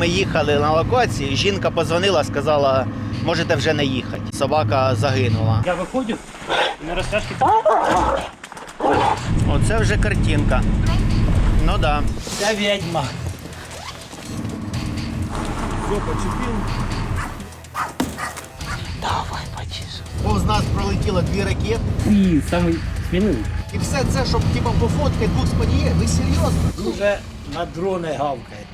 ми їхали на локацію, жінка позвонила, сказала, можете вже не їхати. Собака загинула. Я виходжу на розтяжки. Оце вже картинка. Ну так. Да. Це відьма. Давай, почишу. Повз нас пролетіло дві ракети. І самий сміливий. І все це, щоб типа пофоткати двох сподіє. Ви серйозно? Дуже на дрони гавкає.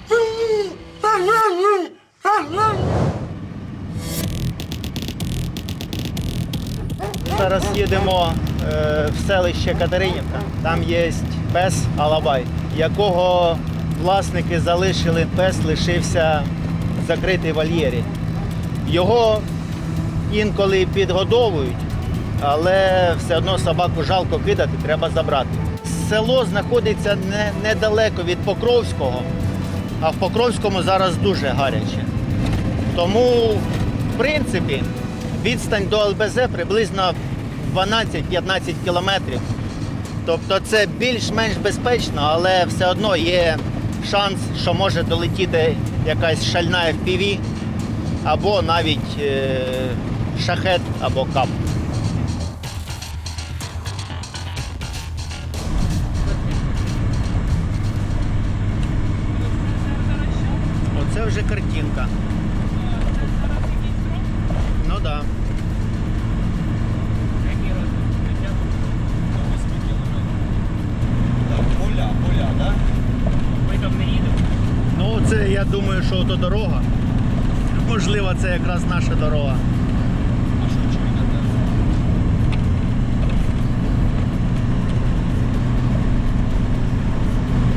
Зараз їдемо е, в селище Катеринівка. Там є пес Алабай, якого власники залишили. Пес лишився в закритій вольєрі. Його інколи підгодовують, але все одно собаку жалко кидати, треба забрати. Село знаходиться не, недалеко від Покровського, а в Покровському зараз дуже гаряче. Тому, в принципі, відстань до ЛБЗ приблизно 12-15 кілометрів. Тобто це більш-менш безпечно, але все одно є шанс, що може долетіти якась шальна FPV або навіть е, шахет або кап. Вже картинка. Ну так. Да. Поля, поля, так? Ми там не їдемо. Ну, це я думаю, що то дорога. Можливо, це якраз наша дорога.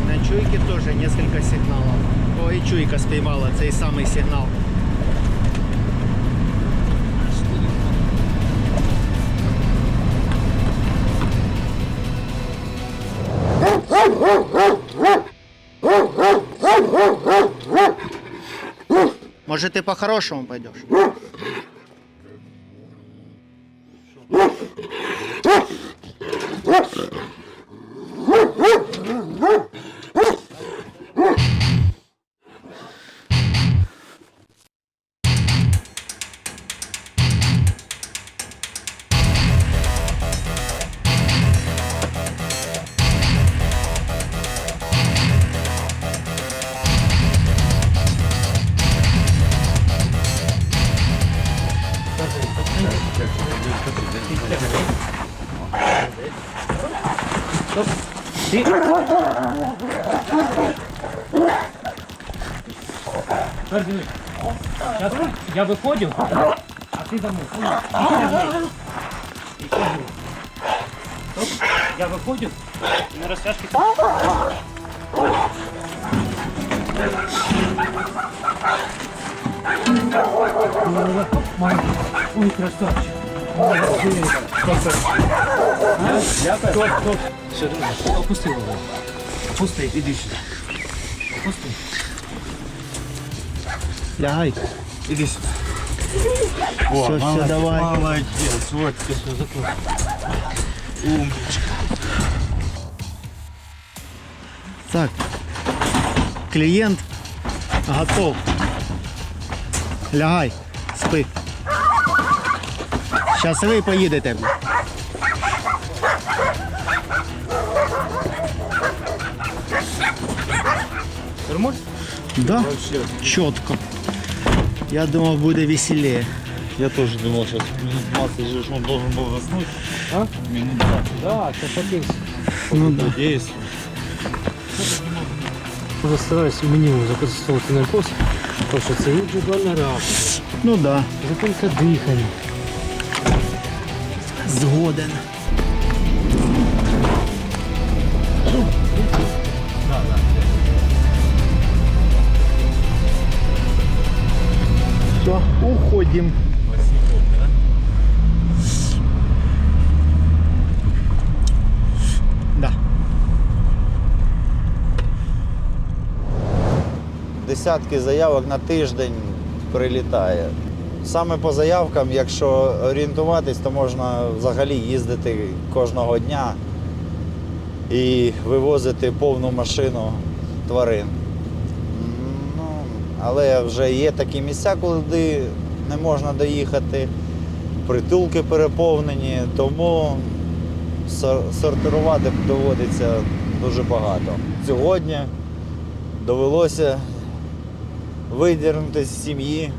На чуйке тоже несколько сигналов. О, и чуйка спіймала цей самий сигнал. Может, ты по-хорошему пойдешь? Ти... Тепер диви. Щас я виходжу, а ти за мною. Понял? І тягни. І тягни. Стоп. Я виходжу і на розтяжки. Ой, красавчик. Стоп, стоп. Все, друже, опусти його. Опусти, іди сюди. Опусти. Лягай. Іди сюди. все, все, давай. Молодець, вот ти що закрой. Умничка. Так. Клієнт готов. Лягай, спи. Ви поїдете. Нормально? Да? Чітко. Я думав, буде веселее. Я тоже думал, сейчас минут 20 же он должен был заснуть. А? Минут 20. Да, це такий. Ну, да. Надеюсь. Уже стараюсь мінімум використовувати наркоз, тому що це індивідуальна реакція. ну да. Зупинка дихання. Згоден. Уходим. Да. десятки заявок на тиждень прилітає. Саме по заявкам, якщо орієнтуватись, то можна взагалі їздити кожного дня і вивозити повну машину тварин. Ну, але вже є такі місця, куди не можна доїхати, притулки переповнені, тому сортирувати доводиться дуже багато. Сьогодні довелося видірнути з сім'ї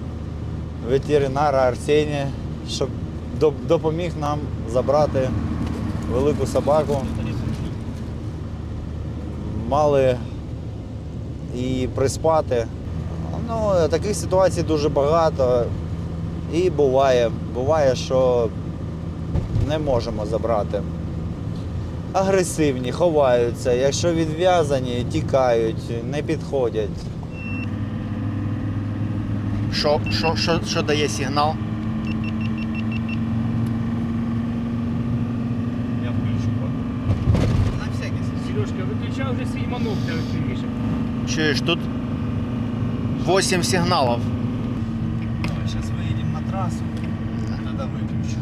ветеринара Арсенія, щоб допоміг нам забрати велику собаку. Мали і приспати. Ну, таких ситуацій дуже багато. І буває, буває, що не можемо забрати. Агресивні, ховаються, якщо відв'язані, тікають, не підходять. Що, що, що, що дає сигнал? Я включу. На всякий Сережка, виключав вже свій манук для Чуєш, тут 8 сигналів. Трасу, тоді виключу.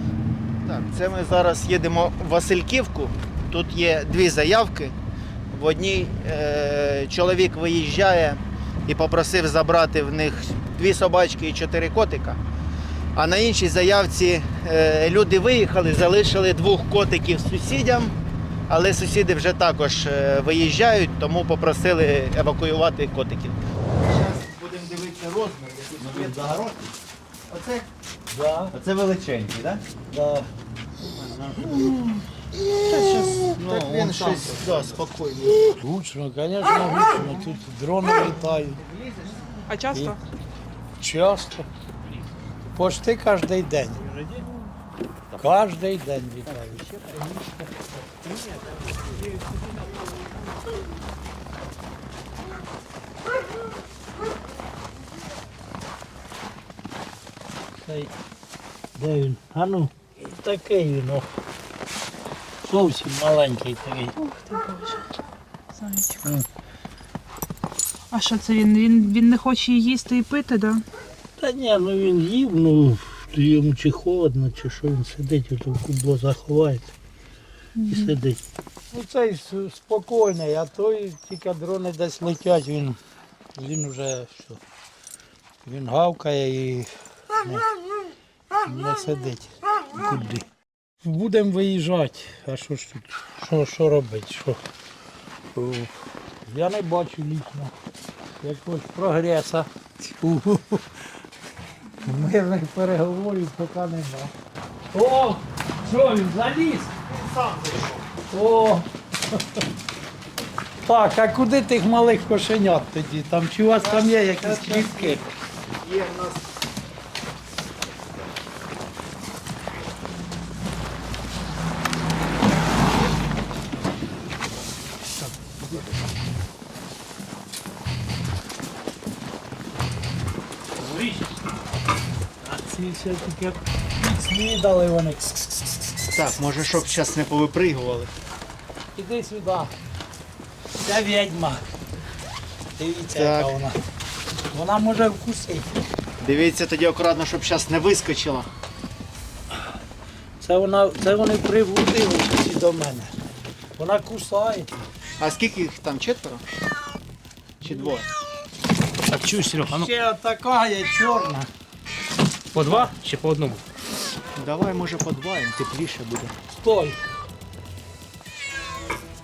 Так, це ми зараз їдемо в Васильківку. Тут є дві заявки. В одній е, чоловік виїжджає і попросив забрати в них дві собачки і чотири котика. А на іншій заявці е, люди виїхали, залишили двох котиків сусідям, але сусіди вже також е, виїжджають, тому попросили евакуювати котиків. Зараз будемо дивитися розмір, який є загородки. Оце, Да, оце величенький, так? да. так він щось да, спокійний. Гучно, конечно, гучно. Тут дрони літають. А часто? Часто. Почти кожен день. Кожен день літають. Де він? А ну, такий він. о. Зовсім маленький такий. Ух ти боже. Зайчик. А що це він? Він, він не хоче їсти і пити, да? Та ні, ну він їв, ну йому чи холодно, чи що він сидить, ото в кубло заховається і сидить. Ну цей с- спокійний, а той тільки дрони десь летять, він, він вже що. Він гавкає і не, сидить куди. Будемо виїжджати. А що ж тут? Що, що робити? Що? Я не бачу лічно якогось прогреса. Мирних переговорів поки нема. О! Що він заліз? Він сам зайшов. О! Так, а куди тих малих кошенят тоді? Там чи у вас там є якісь клітки? Є в нас Ці таке вони. Так, може, щоб зараз не повипригували. Іди сюди. Це відьма. Дивіться, Так. яка вона. Вона може вкусити. Дивіться тоді акуратно, щоб зараз не вискочила. Це, вона, це вони приблудили всі до мене. Вона кусає. А скільки їх там четверо? Чи двоє? А чуєш, Серега, ну Ще така є чорна. По два чи по одному? Давай, може, подваємо, тепліше буде. Стой.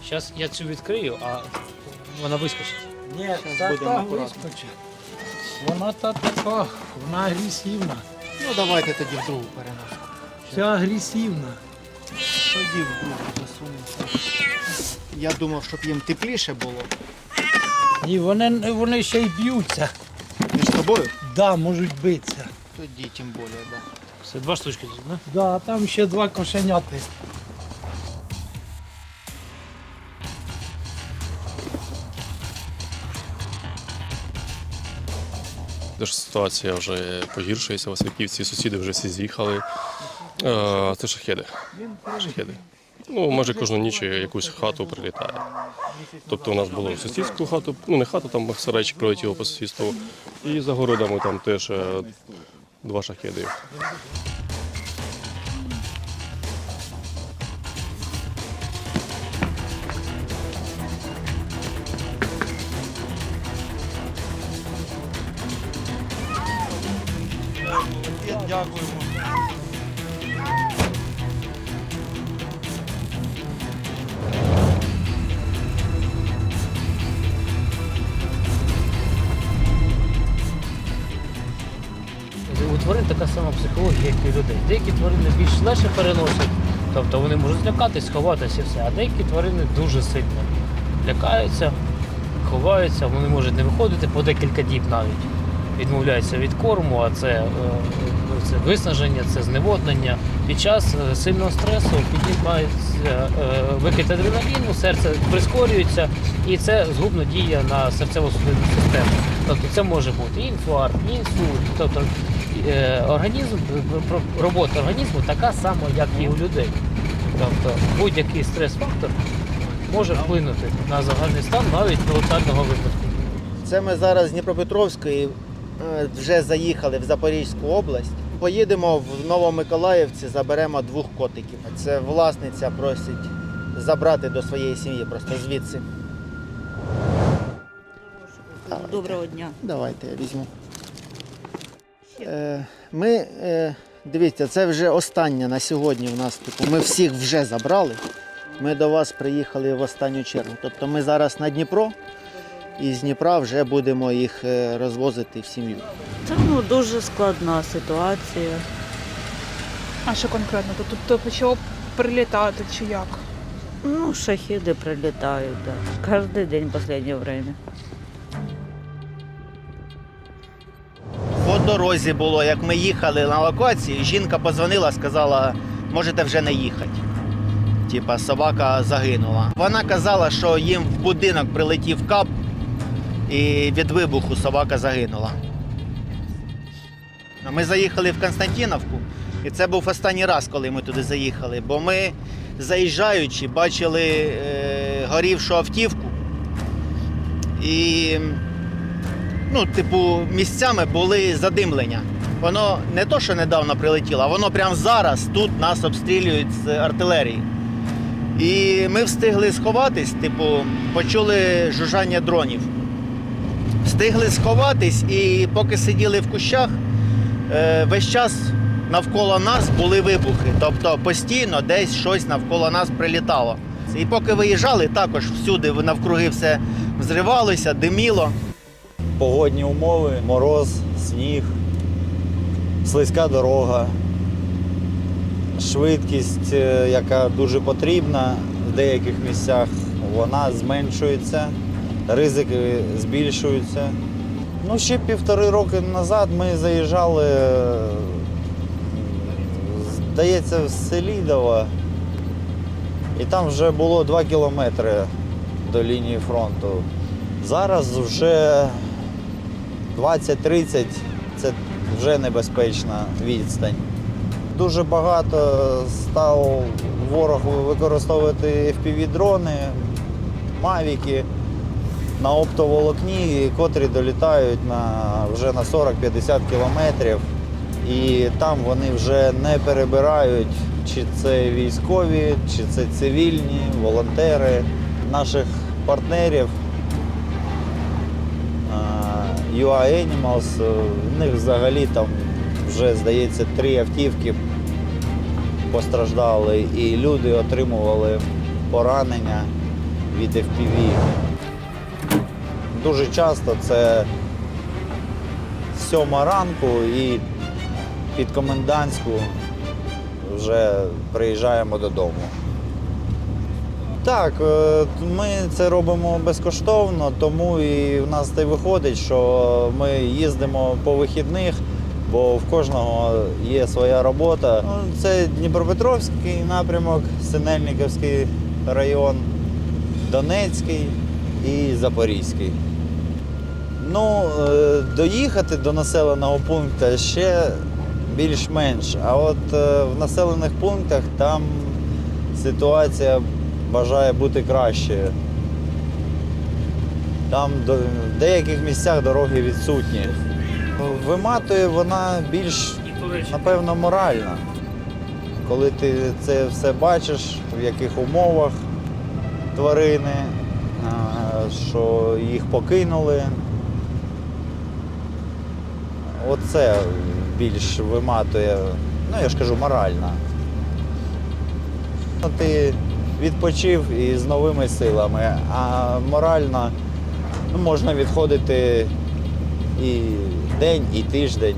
Зараз я цю відкрию, а вона вискочить. Ні, Щас та будемо акуратно. вискочить. Вона та така, вона агресивна. Ну давайте тоді в другу переноску. Вся агресивна. Тоді в другу засунемо. Я думав, щоб їм тепліше було. І вони, вони ще й б'ються. Між тобою? Да, можуть битися. Тоді тим більше, так. Це два штучки, да? Да, там ще два кошеняти. Теж ситуація вже погіршується. Васильківці, сусіди вже всі з'їхали. Е, Це шахеди. шахеди. Ну, майже кожну ніч якусь хату прилітає. Тобто у нас було сусідську хату, ну не хату, там сарайчик прилетіло по сусідству. І за городами там теж е, два шахеди. Тварин така сама психологія, як і людей. Деякі тварини більш легше переносять, тобто вони можуть злякатись, сховатися і все. А деякі тварини дуже сильно лякаються, ховаються, вони можуть не виходити по декілька діб навіть. Відмовляються від корму, а це, е, це виснаження, це зневоднення. Під час е, сильного стресу піднімається е, викид адреналіну, серце прискорюється, і це згубно діє на серцево-судинну систему. Тобто це може бути і інфаркт, і інсульт. Тобто організм, робота організму така сама, як і у людей. Тобто будь-який стрес-фактор може вплинути на загальний стан навіть летального випадку. Це ми зараз з Дніпропетровської е, вже заїхали в Запорізьку область. Поїдемо в Новомиколаївці, заберемо двох котиків. Це власниця просить забрати до своєї сім'ї просто звідси. Доброго дня. Давайте я візьму. Е, Ми, е, дивіться, це вже останнє на сьогодні в нас. Типу, ми всіх вже забрали. Ми до вас приїхали в останню чергу. Тобто ми зараз на Дніпро і з Дніпра вже будемо їх е, розвозити в сім'ю. Це ну, дуже складна ситуація. А що конкретно? Тут тобто почало прилітати чи як? Ну, шахіди прилітають, да. Кожен день в останнє время. Дорозі було, як ми їхали на локації, жінка позвонила, сказала, можете вже не їхати. Типа собака загинула. Вона казала, що їм в будинок прилетів кап, і від вибуху собака загинула. Ми заїхали в Константиновку, і це був останній раз, коли ми туди заїхали. Бо ми, заїжджаючи, бачили е, горівшу автівку. І ну, типу, місцями були задимлення. Воно не то, що недавно прилетіло, а воно прямо зараз тут нас обстрілюють з артилерії. І ми встигли сховатись, типу, почули жужжання дронів. Встигли сховатись, і поки сиділи в кущах, е, весь час навколо нас були вибухи. Тобто постійно десь щось навколо нас прилітало. І поки виїжджали, також всюди навкруги все взривалося, диміло. Погодні умови, мороз, сніг, слизька дорога, швидкість, е, яка дуже потрібна в деяких місцях, вона зменшується, ризики збільшуються. Ну, ще півтори роки назад ми заїжджали, е, здається, в Селідово, і там вже було 2 кілометри до лінії фронту. Зараз вже 20-30 це вже небезпечна відстань. Дуже багато став ворог використовувати FPV-дрони, мавіки на оптоволокні, котрі долітають на, вже на 40-50 кілометрів. І там вони вже не перебирають, чи це військові, чи це цивільні, волонтери наших партнерів. UA Animals, е, в них взагалі там вже, здається, три автівки постраждали, і люди отримували поранення від FPV. Дуже часто це сьома ранку і під комендантську вже приїжджаємо додому. Так, е, ми це робимо безкоштовно, тому і в нас те виходить, що ми їздимо по вихідних, бо в кожного є своя робота. Ну, Це Дніпропетровський напрямок, Синельниковський район, Донецький і Запорізький. Ну, е, доїхати до населеного пункту ще більш-менш. А от е, в населених пунктах там ситуація бажає бути кращою. Там в деяких місцях дороги відсутні. Виматує вона більш, напевно, моральна. Коли ти це все бачиш, в яких умовах тварини, що їх покинули. Оце більш виматує, ну я ж кажу, морально. Ну, Ти відпочив і з новими силами, а морально ну, можна відходити і день, і тиждень.